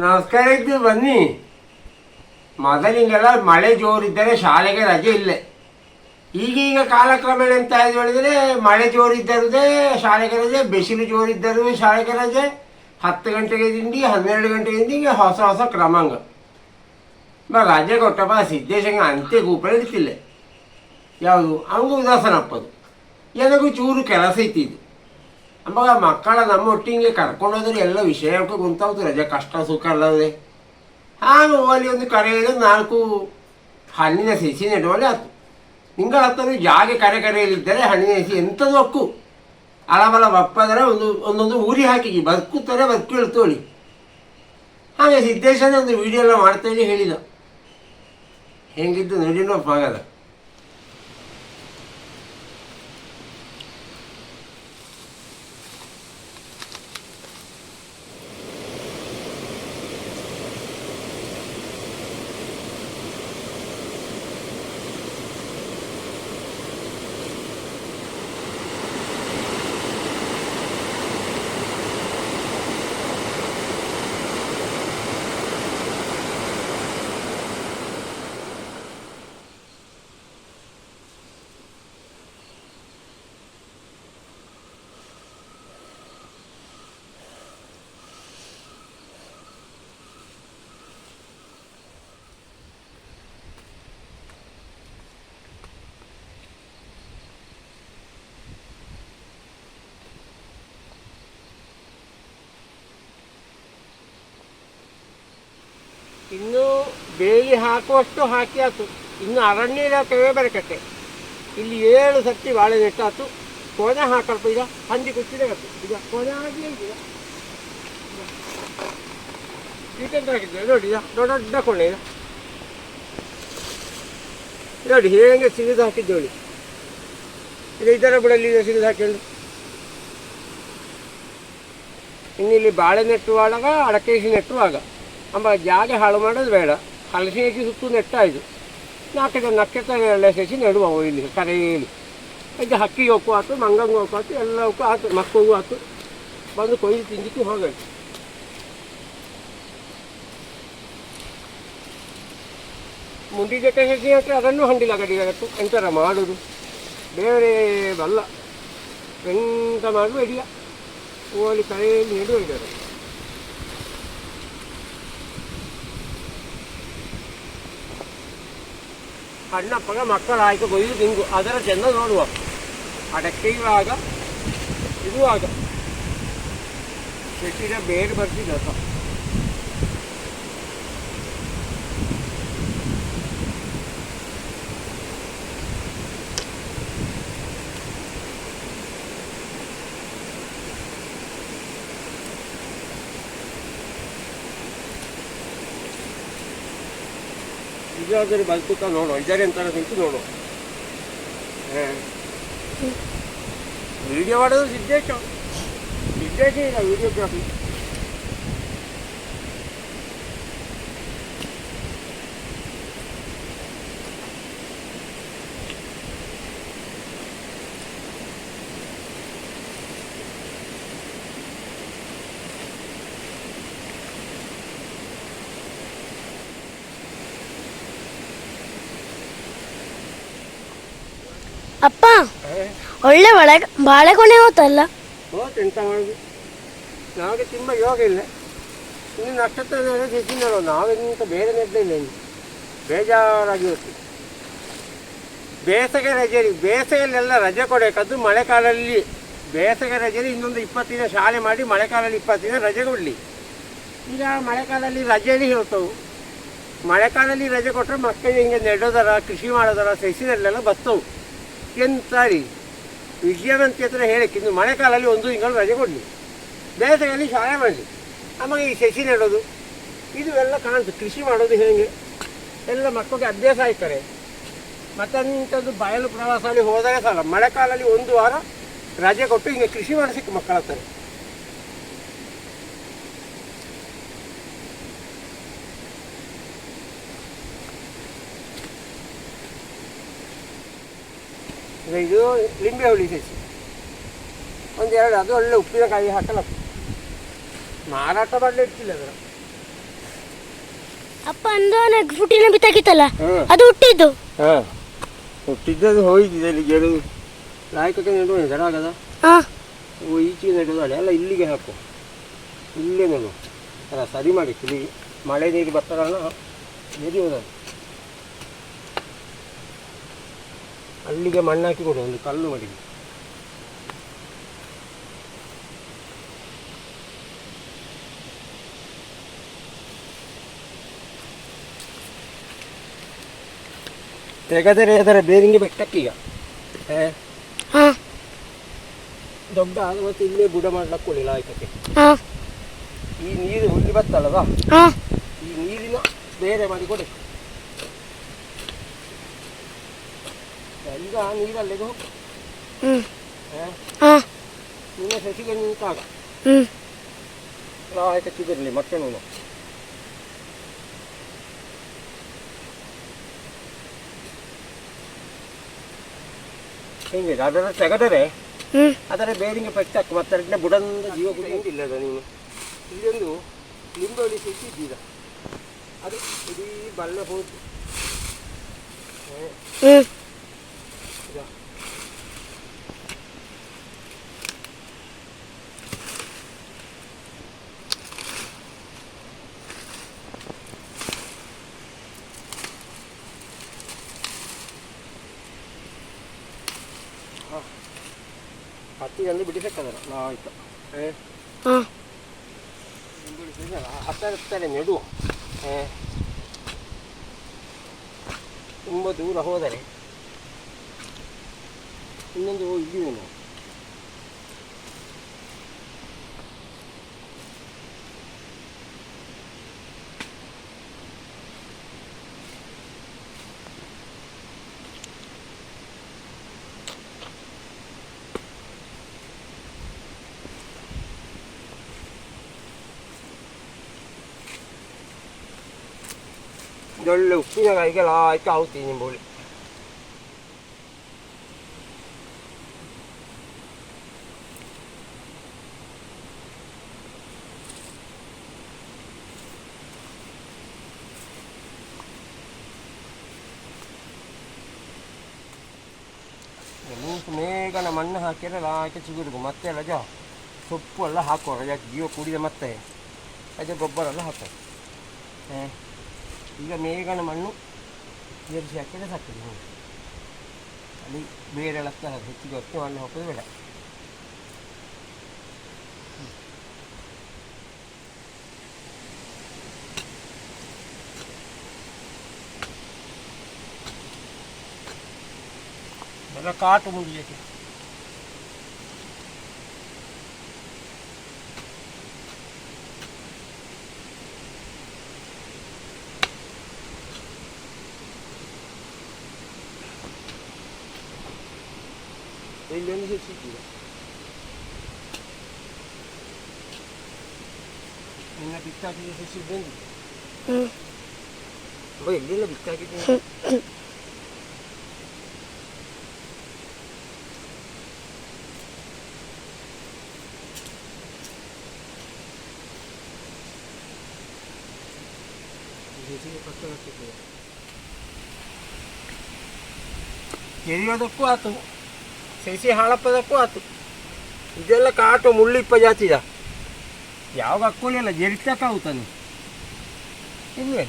ನಮಸ್ಕಾರ ಇದ್ದು ಬನ್ನಿ. ಮೊದಲಿಂದೆಲ್ಲ ಮಳೆ ಜೋರಿದ್ದರೆ ಶಾಲೆಗೆ ರಜೆ ಇಲ್ಲೇ. ಈಗೀಗ ಕಾಲಕ್ರಮೇಣ ಅಂತ ಆಯ್ತು ಹೇಳಿದರೆ ಮಳೆ ಜೋರಿದ್ದರದೇ ಶಾಲೆಗೆ ರಜೆ, ಬಿಸಿಲು ಜೋರಿದ್ದರೂ ಶಾಲೆಗೆ ರಜೆ, ಹತ್ತು ಗಂಟೆಗೆ ತಿಂಡಿ, ಹನ್ನೆರಡು ಗಂಟೆಗೆ ತಿಂಡಿ ಹೊಸ ಹೊಸ ಕ್ರಮಾಂಗ ಬ ರಜೆ ಕೊಟ್ಟಪ್ಪ ಸಿದ್ದೇಶಂಗ ಅಂತೆ ಗೂಪಿಲ್ಲ ಯಾವುದು? ಅವಂಗ ಉದಾಸನಪ್ಪದು ಎಲ್ಲಗೂ ಚೂರು ಕೆಲಸ ಇತ್ತಿದ್ದು ಅವಾಗ ಮಕ್ಕಳ ನಮ್ಮ ಒಟ್ಟಿಗೆ ಕರ್ಕೊಂಡೋದ್ರೆ ಎಲ್ಲ ವಿಷಯಕ್ಕೂ ಗುಂತಾವ್ತು ರಜೆ ಕಷ್ಟ ಸುಖ ಅಲ್ಲದೆ ಹಾಗೆ ಓಲಿ ಒಂದು ಕರೆಯಲ್ಲಿ ನಾಲ್ಕು ಹಣ್ಣಿನ ಸಸಿ ನೆಡುವಲ್ಲಿ ಆಯ್ತು ನಿಂಗಳ ಹತ್ತಿರ ಜಾಗೆ ಕರೆ ಕರೆಯಲ್ಲಿದ್ದರೆ ಹಣ್ಣಿನ ಸಸಿ ಎಂಥದ್ದು ಹಕ್ಕು ಅಲಬಲ ಬಪ್ಪದರೆ ಒಂದು ಒಂದೊಂದು ಊರಿ ಹಾಕಿ ಬದುಕುತ್ತಾರೆ ಬದುಕು ಹಾಗೆ ಸಿದ್ದೇಶನ ಒಂದು ವಿಡಿಯೋ ಎಲ್ಲ ಮಾಡ್ತಾ ಹೇಳಿ ಹೇಳಿದ ಹೆಂಗಿದ್ದು ನೋಡಿನೋ ಮಗದ ಇನ್ನು ಬೇಲಿ ಹಾಕುವಷ್ಟು ಹಾಕಿ ಆಯ್ತು ಇನ್ನು ಅರಣ್ಯ ಇಲಾಖೆಯೇ ಬರಕಟ್ಟೆ ಇಲ್ಲಿ ಏಳು ಸರ್ತಿ ಬಾಳೆ ನೆಟ್ಟಾತು. ಕೊನೆ ಹಾಕಲ್ಪ ಈಗ ಹಂದಿ ಕುಚ್ಚಿದೆ ಆಯ್ತು ಈಗ ಕೊನೆ ಆಗಲಿ ಈಗ ಹಾಕಿದ್ದೆ ನೋಡಿ ದೊಡ್ಡ ದೊಡ್ಡ ಕೊಂಡೆ ಈಗ. ನೋಡಿ, ಹೇಗೆ ಸಿಗಿದು ನೋಡಿ ಈಗ ಇದರ ಬುಡಲ್ಲಿ ಈಗ ಸಿಗಿದು ಇನ್ನು ಇನ್ನಿಲ್ಲಿ ಬಾಳೆ ನೆಟ್ಟುವಾಗ, ಅಡಕೆ ನೆಟ್ಟುವಾಗ. ಅಮ್ಮ ಜಾಗ ಹಾಳು ಮಾಡೋದು ಬೇಡ. ಹಲಸಿ ಹಾಕಿ ಸುತ್ತು ನೆಟ್ಟಾಯಿತು. ನಾಲ್ಕು ಜನ ನಕ್ಷತ್ರ ಎಲ್ಲ ಸೇರಿಸಿ ನೆಡುವ ಇಲ್ಲಿ ಕರೆಯಲ್ಲಿ ಇದು ಹಕ್ಕಿಗೆ ಹೋಗು ಆಯ್ತು ಮಂಗಂಗೆ ಹೋಗು ಆಯ್ತು ಎಲ್ಲಕ್ಕೂ ಆಯ್ತು ಮಕ್ಕಳಿಗೂ ಆಯ್ತು ಬಂದು ಕೊಯ್ದು ತಿಂದಿಕ್ಕೆ ಹೋಗಬೇಕು ಮುಂಡಿ ಜೊತೆ ಸಸಿ ಹತ್ರ ಅದನ್ನು ಹಂಡಿಲ ಗಡಿಗಾಗತ್ತು ಎಂಥರ ಮಾಡೋದು? ಬೇರೆ ಬಲ್ಲ. ಎಂತ ಮಾಡುವ ಇಡಿಯ ಓಲಿ ಕರೆಯಲ್ಲಿ ನೆಡುವ ಇದ್ದಾರೆ. ಸಣ್ಣಪ್ಪಗ ಮಕ್ಕಳ ಆಯ್ಕೆ ಕೊಯ್ದು ತಿಂಗು ಅದರ ಚೆಂದ ನೋಡುವ ಅಡಕ್ಕೆ ಇವಾಗ ಇರುವಾಗ ಚೆಟ್ಟಿನ ಬೇರೆ ಬರ್ತಿದ್ದ ಇದಾದರೆ ಬಲ್ತುಕ ನೋಡು ಇದ್ದಾರೆ ಅಂತ ನಿಂತು ನೋಡು. ವಿಡಿಯೋ ಮಾಡೋದು ಸಿದ್ದೇಶ ಸಿದ್ದೇಶ ಇಲ್ಲ ವಿಡಿಯೋಗ್ರಾಫಿ ಅಪ್ಪ, ಒಳ್ಳೆ ಬಾಳೆ ಬಾಳೆಗೊನೆ ಹೋತಲ್ಲ? ಹೋತ್ ಎಂತ ಮಾಡುದು? ನಮಗೆ ತುಂಬ ಯೋಗ ಇಲ್ಲ. ಇನ್ನು ನಕ್ಷತ್ರ ನಾವೆಂತ ಬೇರೆ ಇನ್ನು. ಬೇಜಾರಾಗಿ ಹೋಗ್ತೀವಿ. ಬೇಸಿಗೆ ರಜೆಯಲ್ಲಿ ಬೇಸಿಗೆಯಲ್ಲೆಲ್ಲ ರಜೆ ಕೊಡಬೇಕದ್ದು ಮಳೆಗಾಲದಲ್ಲಿ ಬೇಸಗೆ ರಜೆಯಲ್ಲಿ ಇನ್ನೊಂದು ಇಪ್ಪತ್ತು ದಿನ ಶಾಲೆ ಮಾಡಿ ಮಳೆಗಾಲದಲ್ಲಿ ಇಪ್ಪತ್ತು ದಿನ ರಜೆ ಕೊಡಲಿ. ಈಗ ಮಳೆಗಾಲದಲ್ಲಿ ರಜೆಯಲ್ಲಿ ಹೇಳ್ತವು ಮಳೆಗಾಲದಲ್ಲಿ ರಜೆ ಕೊಟ್ಟರೆ ಮಕ್ಕಳಿಗೆ ಹಿಂಗೆ ನೆಡೋದರ, ಕೃಷಿ ಮಾಡೋದರ ಸಸಿನಲ್ಲೆಲ್ಲ ಬರ್ತವು ಎಂತ ರೀ ವಿಷಯವಂತ ಹತ್ರ ಹೇಳಕ್ಕೆ, ಇನ್ನು ಮಳೆಗಾಲದಲ್ಲಿ ಒಂದು ತಿಂಗಳು ರಜೆ ಕೊಡಲಿ. ಬೇಸಿಗೆಯಲ್ಲಿ ಶಾಲೆ ಮಾಡಲಿ. ಆಮೇಲೆ ಈ ಸಸಿ ನೆಡೋದು, ಇದು ಎಲ್ಲ ಕಾಣ್ತು. ಕೃಷಿ ಮಾಡೋದು ಹೇಗೆ? ಎಲ್ಲ ಮಕ್ಕಳಿಗೆ ಅಭ್ಯಾಸ ಆಯ್ತಾರೆ. ಮತ್ತಂಥದ್ದು ಬಯಲು ಪ್ರವಾಸದಲ್ಲಿ ಹೋದಾಗ ಸಾಲ. ಮಳೆಗಾಲದಲ್ಲಿ ಒಂದು ವಾರ ರಜೆ ಕೊಟ್ಟು ಹಿಂಗೆ ಕೃಷಿ ಮಾಡಿಸಿಕ್ಕೆ ಮಕ್ಕಳ ಇದು ಲಿಂಬೆ ಹುಳಿ ಸಸಿ. ಒಂದೆರಡು ಅದು ಒಳ್ಳೆ ಉಪ್ಪಿನಕಾಯಿ ಹಾಕಲಪ್ಪ. ಮಾರಾಟ ಮಾಡಲಿ ಇರ್ತಿಲ್ಲ ಅದರ ಅಪ್ಪ ಅಂದವನ ಫುಟ್ಟಿನ ಬಿತ್ತಾಕಿತ್ತಲ್ಲ. ಅದು ಹುಟ್ಟಿದ್ದು. ಹಾಂ. ಹುಟ್ಟಿದ್ದು ಹೋಯ್ತಿದೆ ಇಲ್ಲಿ ಗೆರು ನಾಯಕಕ್ಕೆ ನೆಡುವ ಆಗದ? ಹಾ. ಓ ಈಚೆಗೆ ಅಲ್ಲ ಎಲ್ಲ ಇಲ್ಲಿಗೆ ಹಾಕು. ಇಲ್ಲೇ ನೆಡು ಅಲ್ಲ ಸರಿ ಮಾಡಿ ಇಲ್ಲಿ ಮಳೆ ನೀರು ಬರ್ತಾರಲ್ಲ ನೆರೆಯೋದದು ಅಲ್ಲಿಗೆ ಮಣ್ಣಾಕಿ ಹಾಕಿ ಕೊಡು ಒಂದು ಕಲ್ಲು ಮಡಿಗೆ. ತೆಗೆದರೆ ಅದರ ಬೇರಿಂಗೆ ಬೆಟ್ಟಕ್ಕೀಗ ದೊಡ್ಡ ಆದ ಮತ್ತೆ ಇಲ್ಲೇ ಬುಡ ಮಾಡ್ಲಕ್ಕೊಳ್ಳಿ ಲಾಯಕಕ್ಕೆ ಈ ನೀರು ಹುಲ್ಲಿ ಬತ್ತಲ್ಲವಾ? ಈ ನೀರಿನ ಬೇರೆ ಮಾಡಿ ಕೊಡಿ. ಈಗ ನೀರಲ್ಲಿಗೆ ಹೋಗು ಹ್ಮ್ ಏ? ಹಾ ನಿನ್ನ ಸಸಿಗೆ ನಿಂತಾಗ ಹ್ಮ್ ಲಾಯಕ ಚಿಗುರ್ಲಿ ಮತ್ತೆ ನೀನು ಹೆಂಗಿದೆ ಅದರ ತೆಗೆದರೆ ಹ್ಮ್ ಅದರ ಬೇರಿಂಗೆ ಪೆಟ್ಟಾಕು ಮತ್ತೆ ಅದನ್ನ ಬುಡಂದ ಜೀವ ಕುಡಿಯುವುದಿಲ್ಲ ಅದು ನೀನು ಇದೊಂದು ಲಿಂಬೆಳಿ ಸಿಕ್ಕಿದ್ದೀರ ಅದು ಇಡೀ ಬಲ್ಲ ಹೋಯ್ತು ಹ. ಹತ್ತಿ ಒಂದು ಬಿಡಿಸಕ್ಕದಲ್ಲ. ನಾ ಆಯ್ತು. ಏ. ಹಾ ಹತ್ತರ ಹತ್ತಾರೆ ನೆಡು. ಏ. ತುಂಬ ದೂರ ಹೋದರೆ ಇನ್ನೊಂದು ಇಲ್ಲಿ ನೀನು ಇದೊಳ್ಳೆ ಉಪ್ಪಿನಕಾಯಿಗೆ ಲಾಯ್ಕ ಆವ್ತೀನಿ ನಿಂಬೋಳಿ ಮೂಸು ಮೇಘನ ಮಣ್ಣು ಹಾಕಿದ್ರೆ ಲಾಯ್ಕ ಚಿಗುರುಗು ಮತ್ತೆ ರಜ ಸೊಪ್ಪು ಎಲ್ಲ ಹಾಕುವ ರಜ ಜೀವ ಕುಡಿದ ಮತ್ತೆ ರಜ ಗೊಬ್ಬರ ಎಲ್ಲ ಹಾಕುವ ಏ, ಈಗ ಮೇಘನ ಮಣ್ಣು ಏರಿಸಿ ಹಾಕಿದ್ರೆ ಸಾಕಿದೆ ನೋಡಿ ಅಲ್ಲಿ ಬೇರೆ ಎಲ್ಲ ತರ ಹೆಚ್ಚಿಗೆ ಹೊತ್ತು ಮಣ್ಣು ಹಾಕೋದು ಬೇಡ ಎಲ್ಲ ಕಾಟು ಮುಗಿಯಕ್ಕೆ Basically, may nabigta kita sa si Ben. Hmm. Uy, hindi nabigta kita. Querido 4 ಸಸಿ ಹಾಳಪ್ಪದಕ್ಕೂ ಆತು. ಇದೆಲ್ಲ ಕಾಟು ಮುಳ್ಳಿಪ್ಪ ಜಾತಿದ ಯಾವಾಗ ಹಾಕ್ಕೊಳ್ಳಿಲ್ಲ ಜರಿತಕ್ಕಾಗುತ್ತಾನೆ ಇಲ್ಲೇ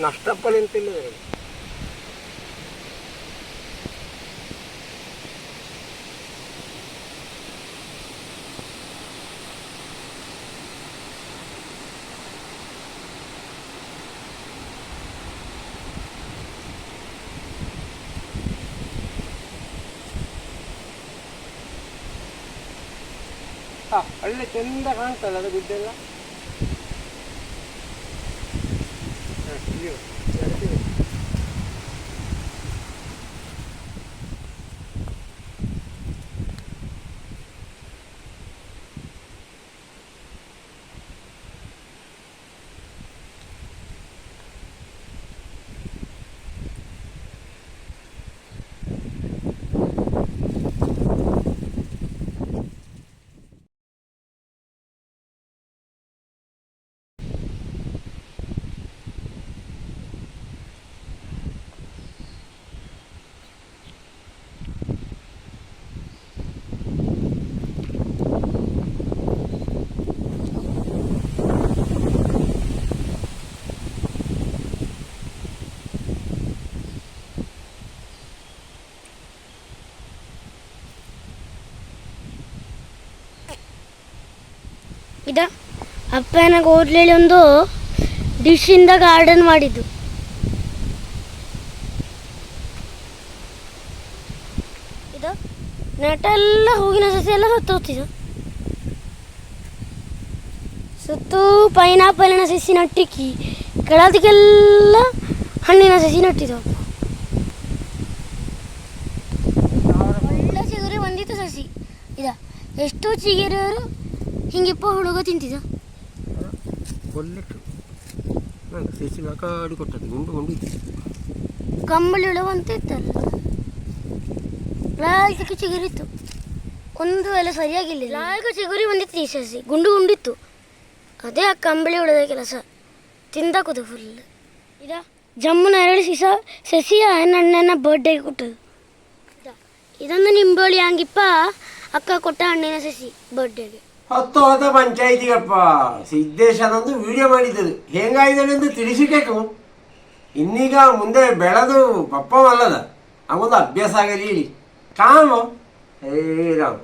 ನಷ್ಟಪ್ಪಲಿ ಒಳ್ಳೆ ಚಂದ ಕಾಣ್ತಲ್ಲ ಅದು ಗುಡ್ಡೆಲ್ಲ? ಅಪ್ಪ ನನಗೆ ಓದ್ಲೇಳಿ ಒಂದು ಡಿಶ್ಶಿಂದ ಗಾರ್ಡನ್ ಮಾಡಿದ್ದು. ಇದು ನೆಟೆಲ್ಲ ಹೂವಿನ ಸಸಿ ಎಲ್ಲ ಸತ್ತು ಹೋಗ್ತಿದ್ದು ಸುತ್ತು ಪೈನಾಪಲಿನ ಸಸಿ ನಟ್ಟಿಕ್ಕಿ, ಕೆಳದಕ್ಕೆಲ್ಲ ಹಣ್ಣಿನ ಸಸಿ ನಟ್ಟಿದ್ದು. ಒಳ್ಳೆ ಚಿಗುರಿ ಬಂದಿತ್ತು ಸಸಿ. ಇದ, ಎಷ್ಟು ಚಿಗಿರೋರು ಹಿಂಗಿಪ್ಪ ಹುಡುಗ ತಿಂತಿದ್ದ ಕೊಲ್ಲಿಟ್ಟು. ನಂಗೆ ಸಸಿ ಕಾಡಿ ಕೊಟ್ಟದ್ದು ಗುಂಡು ಗುಂಡು ಇತ್ತು. ಕಂಬಳಿ ಹುಳುವ ಅಂತ ಇತ್ತಲ್ಲ. ಲಾಲ್ಕಕ್ಕೆ ಚಿಗುರಿತ್ತು. ಒಂದು ಎಲೆ ಸರಿಯಾಗಿಲ್ಲ ಲಾಲ್ಕ ಚಿಗುರಿ ಬಂದಿತ್ತು ಈ ಸಸಿ. ಗುಂಡು ಗುಂಡಿತ್ತು ಅದೇ ಆ ಕಂಬಳಿ ಹೊಡೆದ ಕೆಲಸ. ತಿಂದಾಕುದು ಫುಲ್ ಇದ ಜಮ್ಮುನ ಎರಡು ಸಿಸ ಸಸಿಯ ಹಣ್ಣನ್ನ ಬರ್ಡೇಗೆ ಕೊಟ್ಟದು ಇದ. ಇದೊಂದು ನಿಂಬಳಿ ಹಂಗಿಪ್ಪ ಅಕ್ಕ ಕೊಟ್ಟ ಹಣ್ಣಿನ ಸಸಿ ಬರ್ಡೇಗೆ ಹತ್ತು ಹೋದ ಪಂಚಾಯಿತಿಗಪ್ಪ. ಸಿದ್ದೇಶ್ ಅದೊಂದು ವಿಡಿಯೋ ಮಾಡಿದ್ದದು. ಹೆಂಗಾಯ್ದಳೆಂದು ತಿಳಿಸಿಬೇಕು ಇನ್ನೀಗ ಮುಂದೆ ಬೆಳೆದು ಪಪ್ಪವಲ್ಲದ ಅವೊಂದು ಅಭ್ಯಾಸ ಆಗಲಿ ಕಾಮ ಏ ರಾಮ್.